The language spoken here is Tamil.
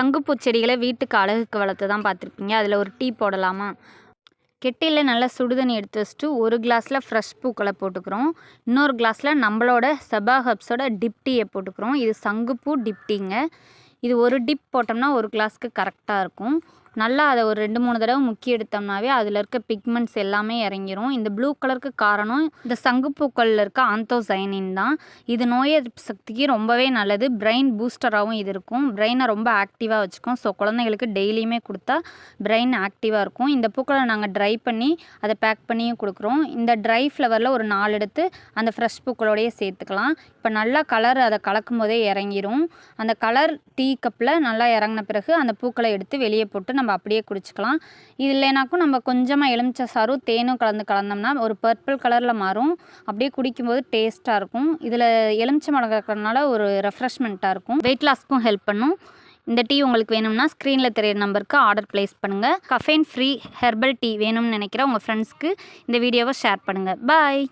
சங்குப்பூ செடிகளை வீட்டுக்கு அழகுக்கு வளர்த்து தான் பார்த்துருப்பீங்க. அதில் ஒரு டீ போடலாமா? கெட்டியில் நல்லா சுடுதண்ணி எடுத்து வச்சுட்டு ஒரு கிளாஸில் ஃப்ரெஷ் பூக்களை போட்டுக்கிறோம். இன்னொரு கிளாஸில் நம்மளோட செபா ஹப்ஸோட டிப் டீயை போட்டுக்கிறோம். இது சங்குப்பூ டிப்டிங்க இது ஒரு டிப் போட்டோம்னா ஒரு கிளாஸ்க்கு கரெக்டாக இருக்கும். நல்லா அதை ஒரு ரெண்டு மூணு தடவை முக்கி எடுத்தோம்னாவே அதில் இருக்க பிக்மெண்ட்ஸ் எல்லாமே இறங்கிரும். இந்த ப்ளூ கலருக்கு காரணம் இந்த சங்குப்பூக்களில் இருக்க ஆந்தோசைனின் தான். இது நோய் எதிர்ப்பு சக்திக்கு ரொம்பவே நல்லது. பிரெயின் பூஸ்டராகவும் இது இருக்கும். பிரெயினை ரொம்ப ஆக்டிவாக வச்சுக்கும். ஸோ குழந்தைங்களுக்கு டெய்லியுமே கொடுத்தா பிரெயின் ஆக்டிவாக இருக்கும். இந்த பூக்களை நாங்கள் ட்ரை பண்ணி அதை பேக் பண்ணியும் கொடுக்குறோம். இந்த ட்ரை ஃப்ளவரில் ஒரு நாலு எடுத்து அந்த ஃப்ரெஷ் பூக்களோடையே சேர்த்துக்கலாம். இப்போ நல்லா கலர் அதை கலக்கும் போதே இறங்கிரும். அந்த கலர் டீ கப்பில் நல்லா இறங்கின பிறகு அந்த பூக்களை எடுத்து வெளியே போட்டு நம்ம அப்படியே குடிச்சிக்கலாம். இது இல்லைனாக்கும் நம்ம கொஞ்சமாக எலுமிச்சை சாரும் தேனும் கலந்து கலந்தோம்னா ஒரு பர்பிள் கலரில் மாறும். அப்படியே குடிக்கும்போது டேஸ்ட்டாக இருக்கும். இதில் எலுமிச்சை மிளகா இருக்கிறதுனால ஒரு ரெஃப்ரெஷ்மெண்ட்டாக இருக்கும். வெயிட் லாஸ்க்கும் ஹெல்ப் பண்ணும். இந்த டீ உங்களுக்கு வேணும்னா ஸ்க்ரீனில் தெரியிற நம்பருக்கு ஆர்டர் ப்ளேஸ் பண்ணுங்கள் கஃபைன் ஃப்ரீ ஹெர்பல் டீ வேணும்னு நினைக்கிற உங்கள் ஃப்ரெண்ட்ஸ்க்கு இந்த வீடியோவை ஷேர் பண்ணுங்கள் பாய்